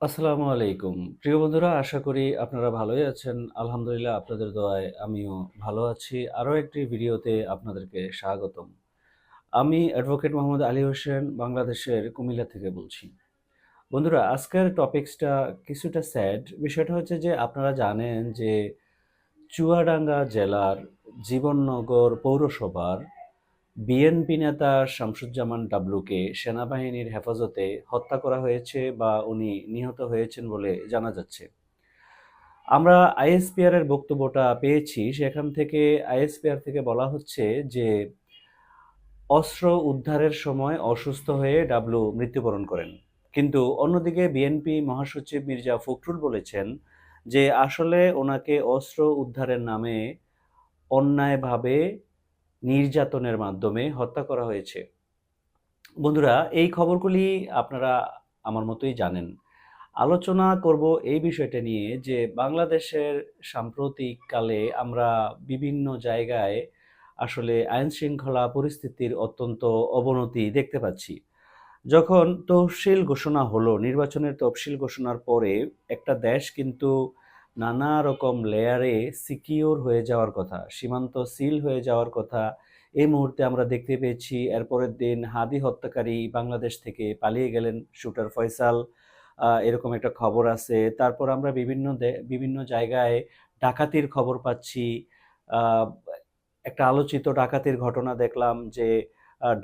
আসসালামু আলাইকুম। প্রিয় বন্ধুরা, আশা করি আপনারা ভালোই আছেন। আলহামদুলিল্লাহ, আপনাদের দোয়ায় আমিও ভালো আছি। আরও একটি ভিডিওতে আপনাদেরকে স্বাগতম। আমি অ্যাডভোকেট মোহাম্মদ আলী হোসেন, বাংলাদেশের কুমিল্লা থেকে বলছি। বন্ধুরা, আজকের টপিক্সটা কিছুটা স্যাড। বিষয়টা হচ্ছে যে, আপনারা জানেন যে চুয়াডাঙ্গা জেলার জীবননগর পৌরসভার বিএনপি নেতা শামসুজ্জামান ডাবলুকে সেনাবাহিনীর হেফাজতে হত্যা করা হয়েছে বা উনি নিহত হয়েছেন বলে জানা যাচ্ছে। আমরা আইএসপিআর এর বক্তব্যটা পেয়েছি, সেখান থেকে আইএসপিআর থেকে বলা হচ্ছে যে, অস্ত্র উদ্ধারের সময় অসুস্থ হয়ে ডাবলু মৃত্যুবরণ করেন। কিন্তু অন্যদিকে বিএনপি মহাসচিব মির্জা ফখরুল বলেছেন যে, আসলে ওনাকে অস্ত্র উদ্ধারের নামে অন্যায়ভাবে নির্যাতনের মাধ্যমে হত্যা করা হয়েছে। বন্ধুরা, এই খবরগুলি আপনারা আমার মতোই জানেন। আলোচনা করব এই বিষয়টা নিয়ে যে বাংলাদেশের সাম্প্রতিক কালে আমরা বিভিন্ন জায়গায় আসলে আইন শৃঙ্খলা পরিস্থিতির অত্যন্ত অবনতি দেখতে পাচ্ছি। যখন তহসিল ঘোষণা হলো, নির্বাচনের তফসিল ঘোষণার পরে একটা দেশ কিন্তু নানা রকম লেয়ারে সিকিওর হয়ে যাওয়ার কথা, সীমান্ত সিল হয়ে যাওয়ার কথা। এই মুহূর্তে আমরা দেখতে পেয়েছি, এরপরের দিন হাদি হত্যাকারী বাংলাদেশ থেকে পালিয়ে গেলেন শুটার ফয়সাল। এরকম একটা খবর আছে। তারপর আমরা বিভিন্ন বিভিন্ন জায়গায় ডাকাতির খবর পাচ্ছি। একটা আলোচিত ডাকাতির ঘটনা দেখলাম যে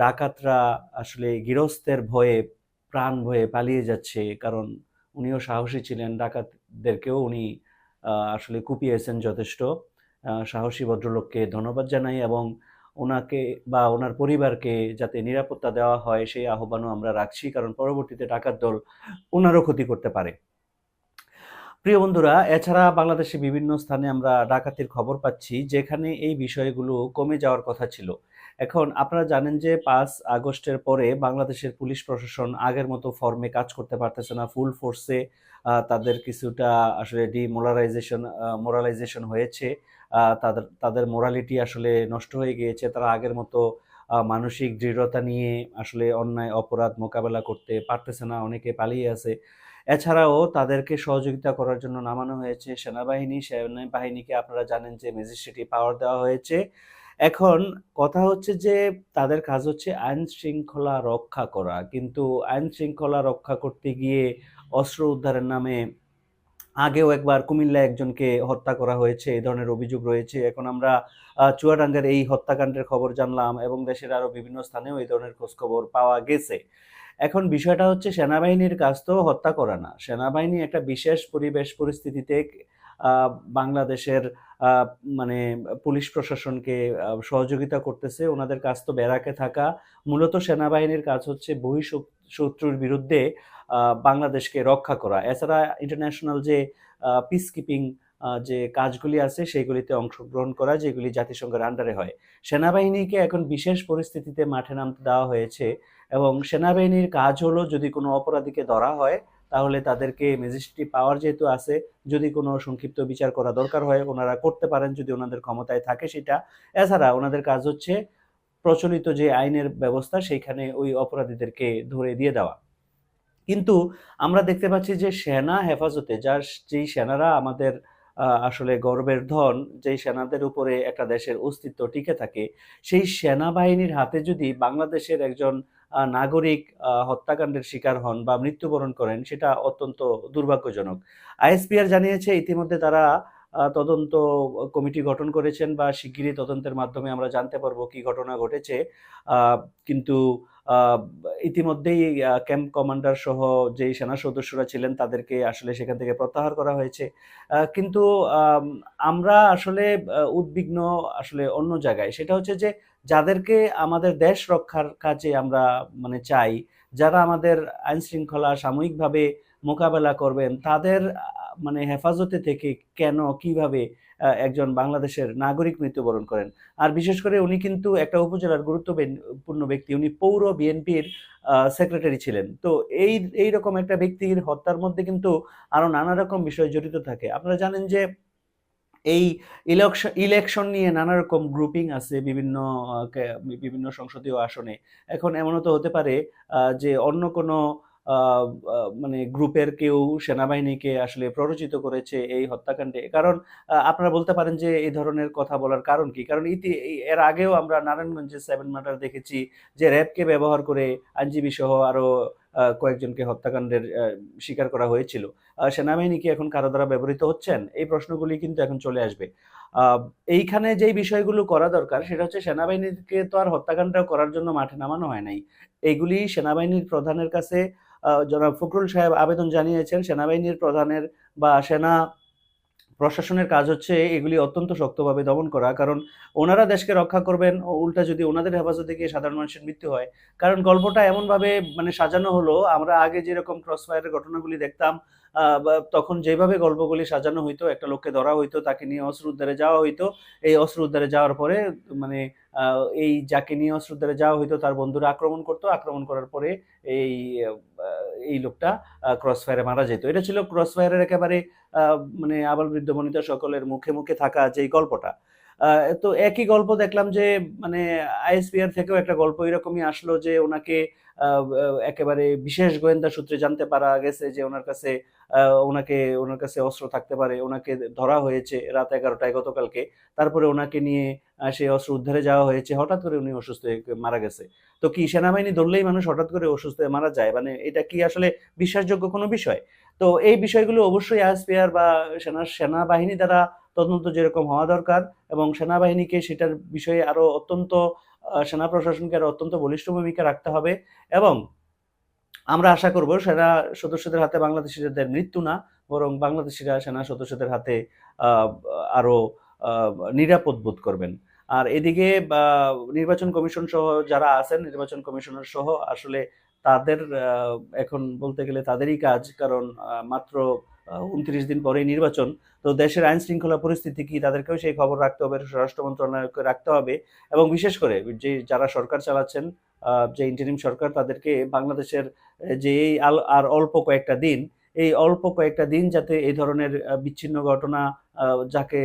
ডাকাতরা আসলে গৃহস্থের ভয়ে, প্রাণ ভয়ে পালিয়ে যাচ্ছে। কারণ উনিও সাহসী ছিলেন, ডাকাতদেরকেও উনি আসলে কুপিয়েছেন যথেষ্ট। সাহসী ভদ্রলোককে ধন্যবাদ জানাই এবং ওনাকে বা ওনার পরিবারকে যাতে নিরাপত্তা দেওয়া হয় সেই আহ্বানও আমরা রাখছি, কারণ পরবর্তীতে ডাকাত দল ওনারও ক্ষতি করতে পারে। প্রিয় বন্ধুরা, এছাড়া বাংলাদেশে বিভিন্ন স্থানে আমরা ডাকাতির খবর পাচ্ছি, যেখানে এই বিষয়গুলো কমে যাওয়ার কথা ছিল। এখন আপনারা জানেন যে পাঁচ আগস্টের পরে বাংলাদেশের পুলিশ প্রশাসন আগের মতো ফর্মে কাজ করতে পারতেছে না। ফুল ফোর্সে তাদের কিছুটা আসলে ডিমোরালাইজেশন মোরালাইজেশন হয়েছে। তাদের তাদের মোরালিটি আসলে নষ্ট হয়ে গিয়েছে। তারা আগের মতো মানসিক দৃঢ়তা নিয়ে আসলে অন্যায়, অপরাধ মোকাবেলা করতে পারতেছে না। অনেকে পালিয়ে আছে। এছাড়াও তাদেরকে সহযোগিতা করার জন্য নামানো হয়েছে। সেনাবাহিনী, সেনাবাহিনীকে আপনারা জানেন যে ম্যাজিস্ট্রেটি পাওয়ার দেওয়া হয়েছে। এখন কথা হচ্ছে যে তাদের কাজ হচ্ছে আইন শৃঙ্খলা রক্ষা করা। কিন্তু আইন শৃঙ্খলা রক্ষা করতে গিয়ে অস্ত্র উদ্ধারের নামে আগেও একবার কুমিল্লা একজনকে হত্যা করা হয়েছে এই ধরনের অভিযোগ রয়েছে। এখন আমরা চুয়াডাঙ্গার এই হত্যাকাণ্ডের খবর জানলাম এবং দেশের আরও বিভিন্ন স্থানেও এই ধরনের খোঁজখবর পাওয়া গেছে। এখন বিষয়টা হচ্ছে, সেনাবাহিনীর কাজ তো হত্যা করা না। সেনাবাহিনী একটা বিশেষ পরিবেশ পরিস্থিতিতে বাংলাদেশের মানে পুলিশ প্রশাসনকে সহযোগিতা করতেছে। ওনাদের কাজ তো ব্যারাকে থাকা। মূলত সেনাবাহিনীর কাজ হচ্ছে বহি শত্রুর বিরুদ্ধে বাংলাদেশকে রক্ষা করা। এছাড়া ইন্টারন্যাশনাল যে পিস কিপিং যে কাজগুলি আছে, সেগুলিতে অংশগ্রহণ করা, যেগুলি জাতিসংঘের আন্ডারে হয়। সেনাবাহিনীকে এখন বিশেষ পরিস্থিতিতে মাঠে নামতে দেওয়া হয়েছে এবং সেনাবাহিনীর কাজ হলো যদি কোনো অপরাধীকে ধরা হয় তাহলে তাদেরকে ম্যাজিস্ট্রেটি পাওয়ার যেহেতু আছে, যদি কোনো সংক্ষিপ্ত বিচার করা দরকার হয়, ওনারা করতে পারেন যদি ওনাদের ক্ষমতায় থাকে সেটা। এছাড়া ওনাদের কাজ হচ্ছে প্রচলিত যে আইনের ব্যবস্থা, সেইখানে ওই অপরাধীদেরকে ধরে দিয়ে দেওয়া। কিন্তু আমরা দেখতে পাচ্ছি যে সেনা হেফাজতে, যার যেই সেনারা আমাদের আসলে গর্বের ধন, যেই সেনাদের উপরে একটা দেশের অস্তিত্ব টিকে থাকে, সেই সেনাবাহিনীর হাতে যদি বাংলাদেশের একজন নাগরিক হত্যাকাণ্ডের শিকার হন বা মৃত্যুবরণ করেন, সেটা অত্যন্ত দুর্ভাগ্যজনক। আইএসপিআর জানিয়েছে ইতিমধ্যে তারা তদন্ত কমিটি গঠন করেছেন বা শিগগিরই তদন্তের মাধ্যমে আমরা জানতে পারব কি ঘটনা ঘটেছে। কিন্তু ইতিমধ্যেই ক্যাম্প কমান্ডার সহ যেই সেনা সদস্যরা ছিলেন তাদেরকে আসলে সেখান থেকে প্রত্যাহার করা হয়েছে। কিন্তু আমরা আসলে উদ্বিগ্ন আসলে অন্য জায়গায়। সেটা হচ্ছে যে যাদেরকে আমাদের দেশ রক্ষার কাজে আমরা মানে চাই, যারা আমাদের আইন শৃঙ্খলা সাময়িকভাবে মোকাবেলা করবেন, তাদের মানে হেফাজতে থেকে কেন, কীভাবে একজন বাংলাদেশের নাগরিক মৃত্যুবরণ করেন? আর বিশেষ করে উনি কিন্তু একটা উপজেলার গুরুত্বপূর্ণ ব্যক্তি, উনি পৌর বিএনপির সেক্রেটারি ছিলেন। তো এই এই রকম একটা ব্যক্তির হত্যার মধ্যে কিন্তু আরও নানা রকম বিষয় জড়িত থাকে। আপনারা জানেন যে এই ইলেকশন ইলেকশন নিয়ে নানা রকম গ্রুপিং আছে বিভিন্ন বিভিন্ন সংসদীয় আসনে। এখন এমনও তো হতে পারে যে অন্য কোনো মানে গ্রুপের কেউ সেনাবাহিনীকে আসলে প্ররোচিত করেছে এই হত্যাকাণ্ডে। কারণ আপনারা বলতে পারেন যে এই ধরনের কথা বলার কারণ কি? কারণ ইতি এর আগেও আমরা নারায়ণগঞ্জে সেভেন মার্ডার দেখেছি যে র্যাবকে ব্যবহার করে আইনজীবী সহ আরও আহ, কয়েকজনকে হত্যাকাণ্ডের শিকার করা হয়েছিল। সেনাবাহিনী কি এখন কারও দ্বারা ব্যবহৃত হচ্ছেন? এই প্রশ্নগুলি কিন্তু এখন চলে আসবে। এইখানে যে বিষয়গুলো করা দরকার, সেটা হচ্ছে সেনাবাহিনীকে তো আর হত্যাকাণ্ড করার জন্য মাঠে নামানো হয় নাই। এইগুলি সেনাবাহিনীর প্রধানের কাছে জনাব ফখরুল সাহেব আবেদন জানিয়েছেন। সেনাবাহিনীর প্রধানের বা সেনা প্রশাসনের কাজ হচ্ছে এগুলি অত্যন্ত শক্তভাবে দমন করা। কারণ ওনারা দেশকে রক্ষা করবেন উল্টা যদি ওনাদের হেফাজতে গিয়ে সাধারণ মানুষের মৃত্যু হয়। কারণ গল্পটা এমনভাবে মানে সাজানো হলো, আমরা আগে যেরকম ক্রসফায়ারের ঘটনাগুলি দেখতাম তখন যেভাবে গল্পগুলি সাজানো হইতো, একটা লোককে ধরা হইতো, তাকে নিয়ে অস্ত্র উদ্ধারে যাওয়া হইতো, এই অস্ত্র উদ্ধারে যাওয়ার পরে মানে এই যাকে নিয়ে অস্ত্র উদ্ধারে যাওয়া হইতো, তার বন্ধুরা আক্রমণ করতো, আক্রমণ করার পরে এই এই লোকটা ক্রস ফায়ারে মারা যেত। এটা ছিল ক্রস ফায়ারের একেবারে মানে আবাল বৃদ্ধ বনিতা সকলের মুখে মুখে থাকা যেই গল্পটা। তো একই গল্প দেখলাম যে মানে আইএসপিআর থেকেও একটা গল্প এরকমই আসলো যে, ওনাকে একেবারে বিশেষ গোয়েন্দা সূত্রে জানতে পারা গেছে যে, ওনার কাছে ওনাকে, ওনার কাছে অস্ত্র থাকতে পারে। ওনাকে ধরা হয়েছে রাত এগারোটায় গতকালকে। তারপরে ওনাকে নিয়ে সেই অস্ত্র উদ্ধারে যাওয়া হয়েছে। হঠাৎ করে উনি অসুস্থ হয়ে মারা গেছে। তো কি সেনাবাহিনী ধরলেই মানুষ হঠাৎ করে অসুস্থ হয়ে মারা যায়? মানে এটা কি আসলে বিশ্বাসযোগ্য কোনো বিষয়? তো এই বিষয়গুলো অবশ্যই আইএসপিআর বা সেনা সেনাবাহিনী দ্বারা তদন্ত যেরকম হওয়া দরকার এবং সেনাবাহিনীকে সেটার বিষয়ে আরও অত্যন্ত সেনা প্রশাসনকে আরও অত্যন্ত বলিষ্ঠ ভূমিকা রাখতে হবে এবং আমরা আশা করব সেনা সদস্যদের হাতে বাংলাদেশিদের মৃত্যু না বরং বাংলাদেশিরা সেনা সদস্যদের হাতে আহ, আরও আহ, নিরাপদ বোধ করবেন। আর এদিকে নির্বাচন কমিশন সহ যারা আছেন, নির্বাচন কমিশনার সহ আসলে তাদের এখন বলতে গেলে তাদেরই কাজ, কারণ মাত্র উনত্রিশ দিন পরেই নির্বাচন। তো দেশের আইন শৃঙ্খলা পরিস্থিতি কি তাদেরকেও সেই খবর রাখতে হবে, স্বরাষ্ট্র মন্ত্রণালয়কে রাখতে হবে, এবং বিশেষ করে যে, যারা সরকার চালাচ্ছেন যে ইন্টারিম সরকার, তাদেরকে বাংলাদেশের, যে আর অল্প কয়েকটা দিন এই অল্প কয়েকটা দিন যাতে এই ধরনের বিচ্ছিন্ন ঘটনা যাকে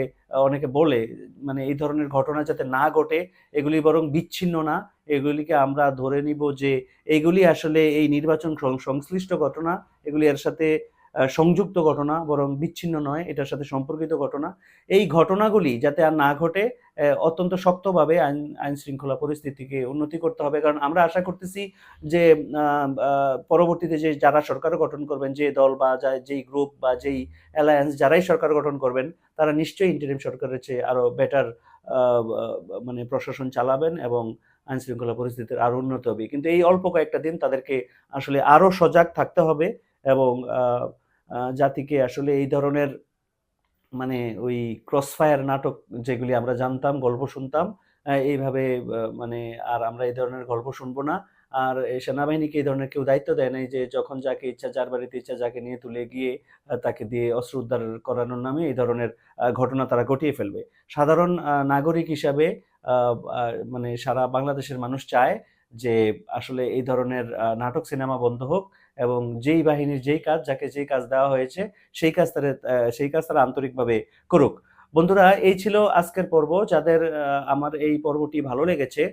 অনেকে বলে মানে এই ধরনের ঘটনা যাতে না ঘটে, এগুলি বরং বিচ্ছিন্ন না। এগুলিকে আমরা ধরে নিব যে এগুলি আসলে এই নির্বাচন সংশ্লিষ্ট ঘটনা, এগুলি এর সাথে সংযুক্ত ঘটনা, বরং বিচ্ছিন্ন নয়, এটার সাথে সম্পর্কিত ঘটনা। এই ঘটনাগুলি যাতে আর না ঘটে অত্যন্ত শক্তভাবে আইন আইন শৃঙ্খলা পরিস্থিতিকে উন্নতি করতে হবে। কারণ আমরা আশা করতেছি যে পরবর্তীতে যে যারা সরকার গঠন করবেন, যে দল বা যা- যেই গ্রুপ বা যেই অ্যালায়েন্স যারাই সরকার গঠন করবেন, তারা নিশ্চয়ই ইন্টারিম সরকারের চেয়ে আরও বেটার মানে প্রশাসন চালাবেন এবং আইন শৃঙ্খলা পরিস্থিতির আরও উন্নত হবে। কিন্তু এই অল্প কয়েকটা দিন তাদেরকে আসলে আরও সজাগ থাকতে হবে এবং জাতিকে আসলে এই ধরনের মানে ওই ক্রসফায়ার নাটক যেগুলি আমরা জানতাম, গল্প শুনতাম এইভাবে মানে আর আমরা এই ধরনের গল্প শুনব না। আর সেনাবাহিনীকে এই ধরনের কেউ দায়িত্ব দেয় নাই যে যখন যাকে ইচ্ছা, যার বাড়িতে ইচ্ছা, যাকে নিয়ে তুলে গিয়ে তাকে দিয়ে অস্ত্র উদ্ধার করানোর নামে এই ধরনের ঘটনা তারা ঘটিয়ে ফেলবে। সাধারণ নাগরিক হিসাবে মানে সারা বাংলাদেশের মানুষ চায় যে আসলে এই ধরনের নাটক সিনেমা বন্ধ হোক এবং যেই বাহিনীর যেই কাজ, যাকে যেই কাজ দেওয়া হয়েছে, সেই কাজ তারা সেই কাজ তারা আন্তরিকভাবে করুক। বন্ধুরা, এই ছিল আজকের পর্ব। যাদের আমার এই পর্বটি ভালো লেগেছে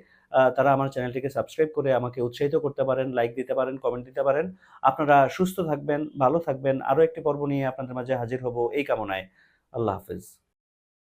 তারা আমার চ্যানেলটিকে সাবস্ক্রাইব করে আমাকে উৎসাহিত করতে পারেন, লাইক দিতে পারেন, কমেন্ট দিতে পারেন। আপনারা সুস্থ থাকবেন, ভালো থাকবেন। আরও একটি পর্ব নিয়ে আপনাদের মাঝে হাজির হব এই কামনায়। আল্লাহ হাফিজ।